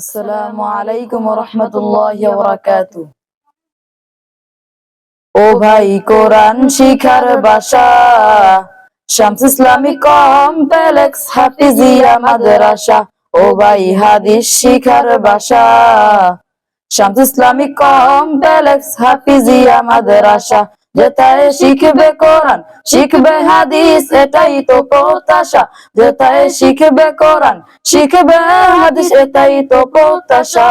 আসসালামু আলাইকুম রহমতুল্লাহ বারাকাতু ও ভাই, কোরআন শিখার বাসা। শামস ইসলামিক কমপ্লেক্স হাফিজিয়া মাদ্রাসা। ও ভাই, হাদিস শিখার বাসা। শামস ইসলামিক কমপ্লেক্স হাফিজিয়া মাদ্রাসা। যেথায় শিখবে কোরআন, শিখবে হাদিস, এটাই তো প্রত্যাশা। যেথায় শিখবে কোরআন, শিখবে হাদিস, এটাই তো প্রত্যাশা।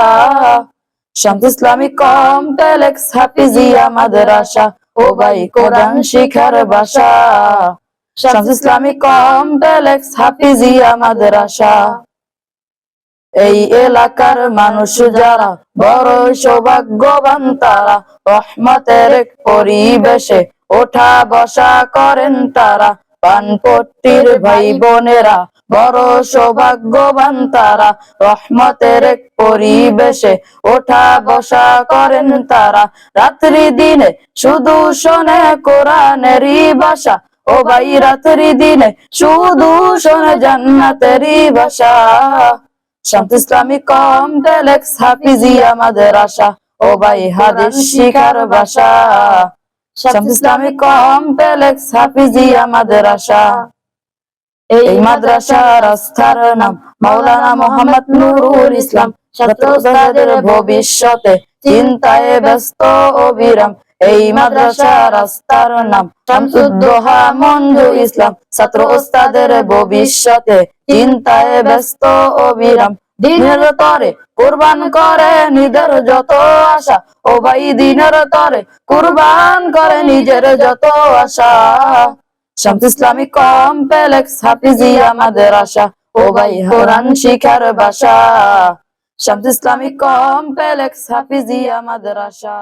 শামস ইসলামিক কমপ্লেক্স, হাফিজিয়া মাদ্রাসা, ও ভাই কোরআন শিখার বাসা। শামস ইসলামিক কমপ্লেক্স, হাফিজিয়া মাদ্রাসা। এই এলাকার মানুষ যারা বড় সৌভাগ্যবান, তারা রহমতের পরিবেশে ওঠা বসা করেন। তারা পানপট্টির ভাই বোনেরা বড় সৌভাগ্যবান, তারা রহমতের পরিবেশে ওঠা বসা করেন। তারা রাত্রি দিনে শুধু শোনে কোরআনেরই ভাষা। ও ভাই, রাত্রি দিনে শুধু শোনে জান্নাতেরই ভাষা। শান্ত ইসলামিক কমপ্লেক্স হাফিজিয়া আমাদের আশা। ও ভাই, হাদিস শিখার বাসা শান্ত ইসলামিক কমপ্লেক্স হাফিজিয়া আমাদের আশা। এই মাদ্রাসা রাস্তার নাম মাওলানা মোহাম্মদ নুরুল ইসলাম। ছাত্রদের ভবিষ্যতে চিন্তায় ব্যস্ত অবিরাম। এই মাদ্রাসা রাস্তার নাম শামসুদ্দোহা মঞ্জু ইসলাম। ছাত্র ওস্তাদের ভবিষ্যতে চিন্তায় ব্যস্ত অবিরাম। দিনের তরে কুরবান করে নিজের যত আশা, ও ভাই দিনের তরে কুরবান করে নিজের যত আশা। শামস ইসলামিক কমপ্লেক্স হাফিজিয়া আমাদের আশা ও ভাই কোরআন শিখার বাসা। শামস ইসলামিক কমপ্লেক্স হাফিজিয়া আমাদের আশা